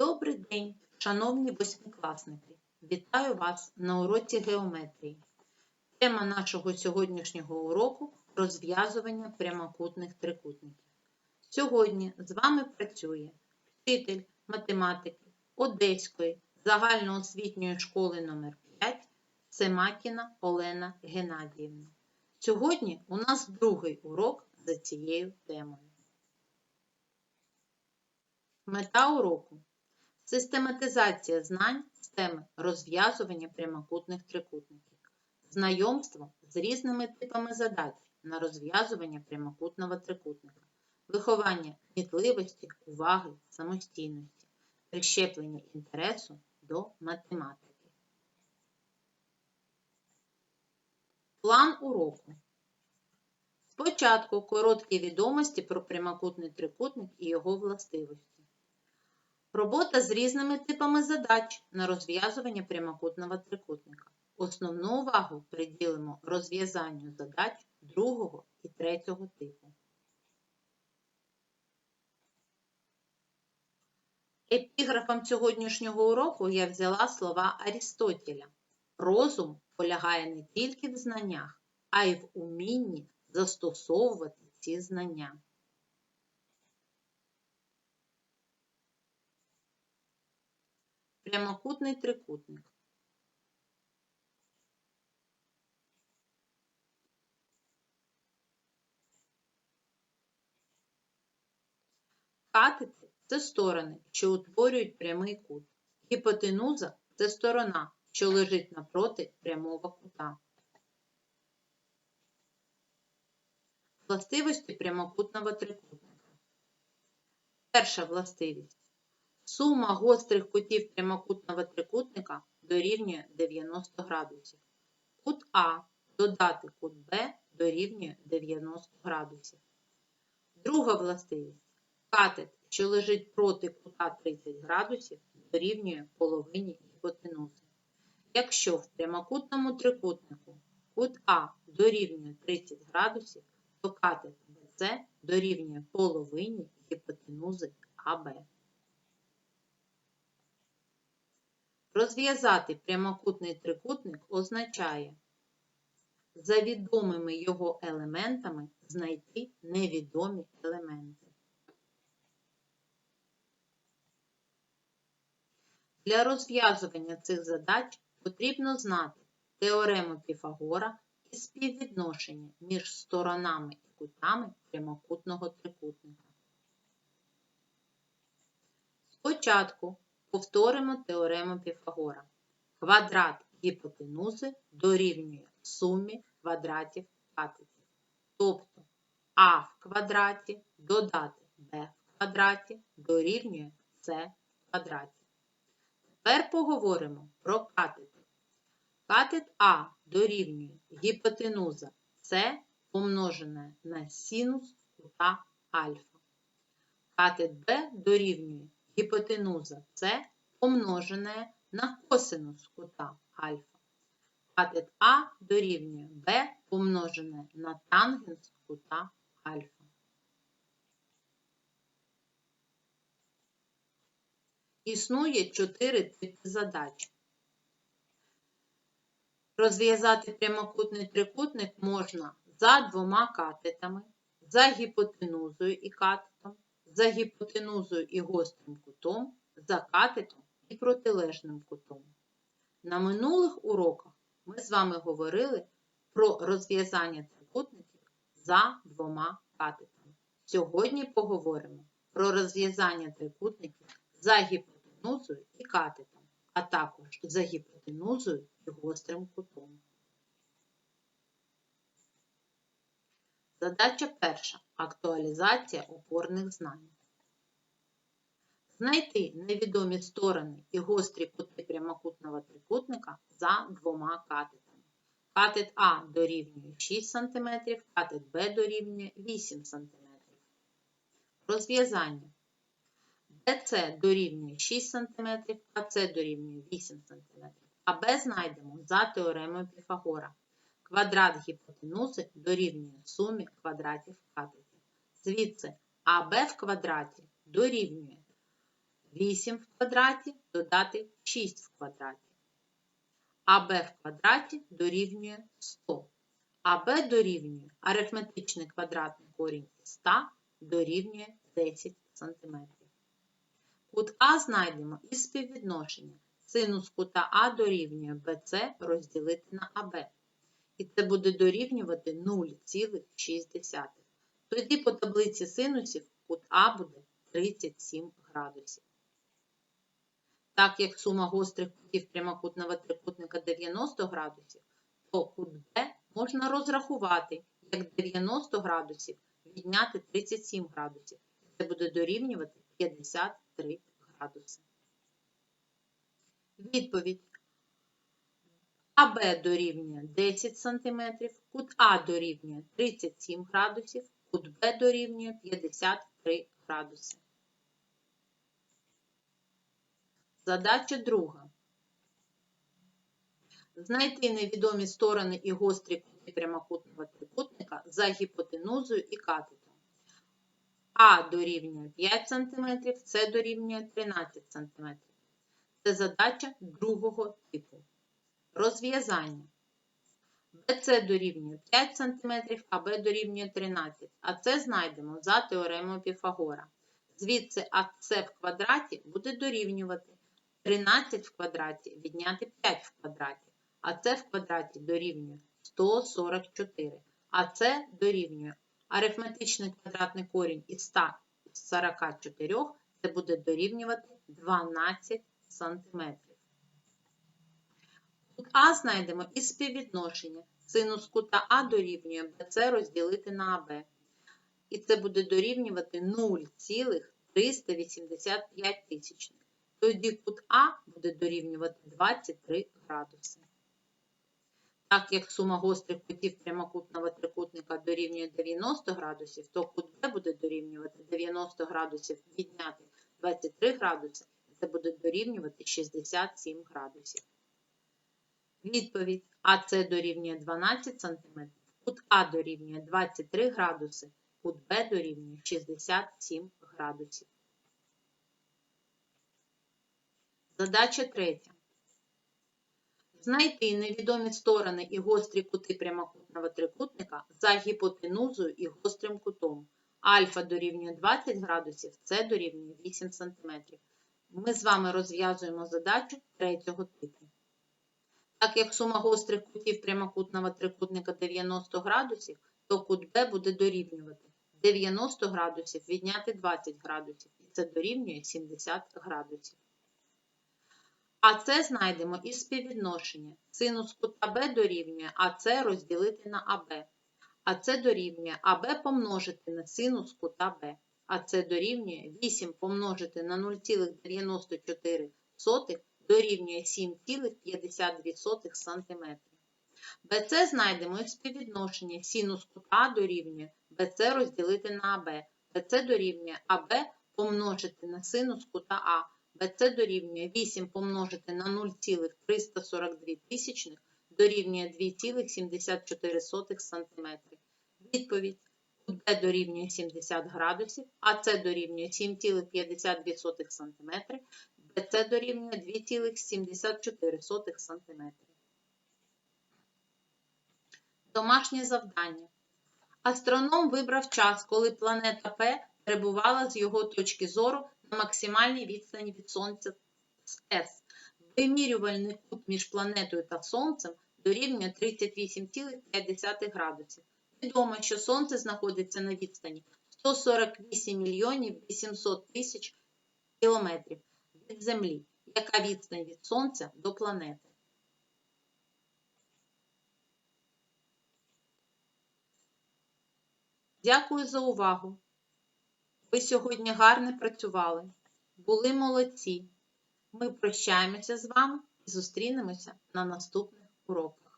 Добрий день, шановні восьмикласники! Вітаю вас на уроці геометрії. Тема нашого сьогоднішнього уроку розв'язування прямокутних трикутників. Сьогодні з вами працює вчитель математики Одеської загальноосвітньої школи номер 5 Семакіна Олена Геннадіївна. Сьогодні у нас другий урок за цією темою. Мета уроку систематизація знань з теми розв'язування прямокутних трикутників, знайомство з різними типами задач на розв'язування прямокутного трикутника, виховання кмітливості, уваги, самостійності, прищеплення інтересу до математики. План уроку. Спочатку короткі відомості про прямокутний трикутник і його властивості. Робота з різними типами задач на розв'язування прямокутного трикутника. Основну увагу приділимо розв'язанню задач другого і третього типу. Епіграфом сьогоднішнього уроку я взяла слова Арістотеля. Розум полягає не тільки в знаннях, а й в умінні застосовувати ці знання. Прямокутний трикутник. Катети це сторони, що утворюють прямий кут. Гіпотенуза це сторона, що лежить напроти прямого кута. Властивості прямокутного трикутника. Перша властивість. Сума гострих кутів прямокутного трикутника дорівнює 90 градусів. Кут А додати кут Б дорівнює 90 градусів. Друга властивість. Катет, що лежить проти кута 30 градусів, дорівнює половині гіпотенузи. Якщо в прямокутному трикутнику кут А дорівнює 30 градусів, то катет БЦ дорівнює половині гіпотенузи АБ. Розв'язати прямокутний трикутник означає за відомими його елементами знайти невідомі елементи. Для розв'язування цих задач потрібно знати теорему Піфагора і співвідношення між сторонами і кутами прямокутного трикутника. Спочатку Повторимо теорему Піфагора. Квадрат гіпотенузи дорівнює сумі квадратів катетів. Тобто А в квадраті додати Б в квадраті дорівнює С в квадраті. Тепер поговоримо про катети. Катет А дорівнює гіпотенуза С помножене на синус кута альфа. Катет Б дорівнює гіпотенуза С помножене на косинус кута альфа. Катет А дорівнює Б помножене на тангенс кута альфа. Існує чотири типи задач. Розв'язати прямокутний трикутник можна за двома катетами, за гіпотенузою і катетом, за гіпотенузою і гострим кутом, за катетом і протилежним кутом. На минулих уроках ми з вами говорили про розв'язання трикутників за двома катетами. Сьогодні поговоримо про розв'язання трикутників за гіпотенузою і катетом, а також за гіпотенузою і гострим кутом. Задача перша. Актуалізація опорних знань. Знайти невідомі сторони і гострі кути прямокутного трикутника за двома катетами. Катет А дорівнює 6 см, катет Б дорівнює 8 см. Розв'язання. БЦ дорівнює 6 см, КЦ дорівнює 8 см. А Б знайдемо за теоремою Піфагора. Квадрат гіпотенузи дорівнює сумі квадратів катетів. Звідси АБ в квадраті дорівнює 8 в квадраті додати 6 в квадраті. АБ в квадраті дорівнює 100. АБ дорівнює арифметичний квадратний корінь 100 дорівнює 10 см. Кут А знайдемо із співвідношення. Синус кута А дорівнює BC розділити на АБ. І це буде дорівнювати 0,6. Тоді по таблиці синусів кут А буде 37 градусів. Так як сума гострих кутів прямокутного трикутника 90 градусів, то кут Б можна розрахувати як 90 градусів відняти 37 градусів. Це буде дорівнювати 53 градуси. Відповідь. АБ дорівнює 10 см, кут А дорівнює 37 градусів, кут Б дорівнює 53 градуси. Задача друга. Знайти невідомі сторони і гострі кути прямокутного трикутника за гіпотенузою і катетом. А дорівнює 5 см, С дорівнює 13 см. Це задача другого типу. Розв'язання. BC дорівнює 5 см, а Б дорівнює 13 А це знайдемо за теоремою Піфагора. Звідси АС в квадраті буде дорівнювати 13 в квадраті відняти 5 в квадраті. А це в квадраті дорівнює 144. А це дорівнює арифметичний квадратний корінь із 144, це буде дорівнювати 12 см. А знайдемо із співвідношення. Синус кута А дорівнює BC розділити на АБ. І це буде дорівнювати 0,385 тисячних. Тоді кут А буде дорівнювати 23 градуси. Так як сума гострих кутів прямокутного трикутника дорівнює 90 градусів, то кут Б буде дорівнювати 90 градусів відняти 23 градуси, це буде дорівнювати 67 градусів. Відповідь АС дорівнює 12 см, кут А дорівнює 23 градуси, кут Б дорівнює 67 градусів. Задача третя. Знайти невідомі сторони і гострі кути прямокутного трикутника за гіпотенузою і гострим кутом. Альфа дорівнює 20 градусів, С дорівнює 8 см. Ми з вами розв'язуємо задачу третього типу. Так як сума гострих кутів прямокутного трикутника 90 градусів, то кут Б буде дорівнювати 90 градусів відняти 20 градусів, і це дорівнює 70 градусів. А це знайдемо із співвідношення. Синус кута Б дорівнює АС розділити на АБ. А це дорівнює АБ помножити на синус кута Б. А це дорівнює 8 помножити на 0,94 дорівнює 7,52 см. БЦ знайдемо із співвідношення. Синус кута дорівнює БЦ розділити на АБ. БЦ дорівнює АБ помножити на синус кута А. BC дорівнює 8 помножити на 0,342 тисячних дорівнює 2,74 см. Відповідь B дорівнює 70 градусів, а С дорівнює 7,52 см, BC дорівнює 2,74 см. Домашнє завдання. Астроном вибрав час, коли планета П перебувала з його точки зору на максимальній відстані від Сонця С. Вимірювальний кут між планетою та Сонцем дорівнює 38,5 градусів. Відомо, що Сонце знаходиться на відстані 148 мільйонів 800 тисяч кілометрів від Землі. Яка відстань від Сонця до планети? Дякую за увагу! Ви сьогодні гарно працювали, були молодці. Ми прощаємося з вами і зустрінемося на наступних уроках.